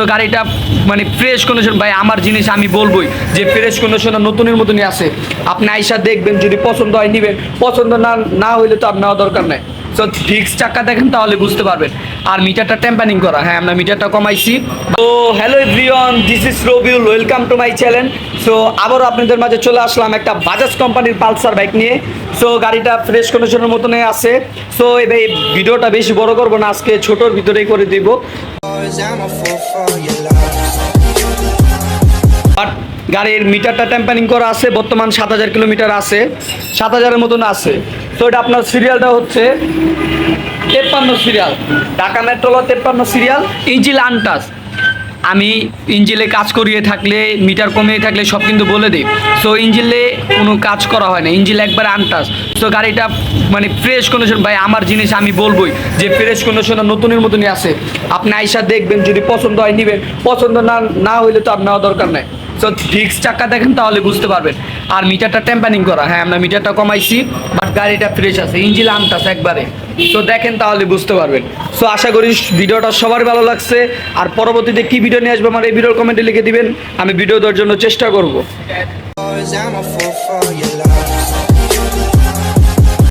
So গাড়িটা মানে fresh condition ভাই, আমার জিনিস আমি বলবোই যে ফ্রেশ কন্ডিশন নতুনের মতনই আছে। আপনি আইসা দেখবেন, যদি পছন্দ হয় নেবেন। পছন্দ না না হইলে তো আপনার দরকার নাই। সো ফিক্স চাকা দেখেন তাহলে বুঝতে পারবেন। আর মিটারটা টেম্পারিং করা। হ্যাঁ আমরা মিটারটা কমাইছি। তো hello everyone this is Rabiul welcome to my channel so আবারও আপনাদের মাঝে চলে আসলাম একটা বাজাজ কোম্পানির পালসার বাইক নিয়ে। সো গাড়িটা ফ্রেশ কন্ডিশনের মতনই আছে। সো এই ভিডিওটা বেশি বড় করব না, আজকে ছোটোর ভিতরেই করে দিব. বাট গাড়ির মিটারটা টেম্পারিং করা আছে, বর্তমান সাত হাজার কিলোমিটার আছে। সাত হাজারের মতন আছে। তো এটা আপনার সিরিয়ালটা হচ্ছে তেপ্পান্ন সিরিয়াল ঢাকা মেট্রোল তেপ্পান্ন সিরিয়াল ইঞ্জিল আনটাস আমি ইঞ্জিলে কাজ করিয়ে থাকলে, মিটার কমিয়ে থাকলে সব কিন্তু বলে দিই। সো ইঞ্জিলে কোনো কাজ করা হয় না। ইঞ্জিল একবার আনটাস। সো গাড়িটা মানে ফ্রেশ কন্ডিশন ভাই, আমার জিনিস আমি বলবোই যে ফ্রেশ কন্ডিশন নতুনের মতনই আছে। আপনি আইসা দেখবেন, যদি পছন্দ হয় নিবেন। পছন্দ না না হইলে তো আপনার দরকার নাই। সো ফিক্স চাকা দেখেন তাহলে বুঝতে পারবেন। আর মিটারটা টেম্পারিং করা। হ্যাঁ আমরা মিটারটা কমাইছি। গাড়িটা ফ্রেশ আছে ইঞ্জিল আনতাছে একবারে। তো দেখেন তাহলে বুঝতে পারবেন। সো আশা করি ভিডিওটা সবার ভালো লাগছে। আর পরবর্তীতে কি ভিডিও নিয়ে আসবে আমার এই ভিডিওর কমেন্টে লিখে দিবেন। আমি ভিডিও দেওয়ার জন্য চেষ্টা করব।